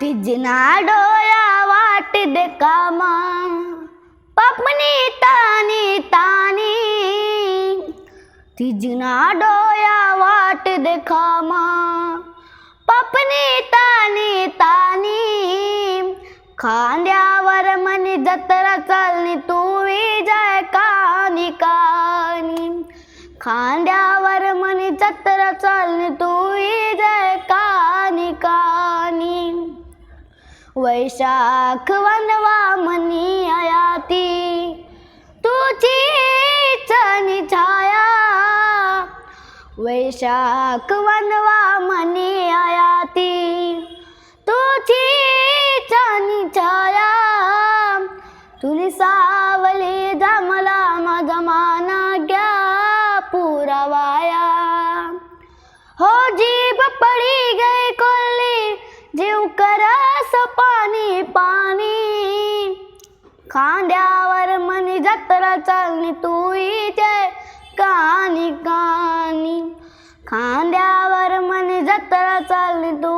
तिजना डोया वाट दे कामा। पपनी तानी तानी। तिजना डोया वाट दे कामा। पपनी तानी तानी। खांद्यावर मनी जत्रा चालनी तू विजय कानी कानी। खांद्यावर मनी जत्रा चालनी तू वैशाख वनवा मनी आयाती तुझी चनी छाया. वैशाख वनवा मनी आयाती तुझी चनी छाया. तुली सावली जमला माझा माना घ्या पुरावाया. हो जीभ पडी गई कोल्ली जीव करा खांद्यावर मनी जत्रा चालणी तू इथे कानी कानी खांद्यावर मनी जत्रा चालणी तू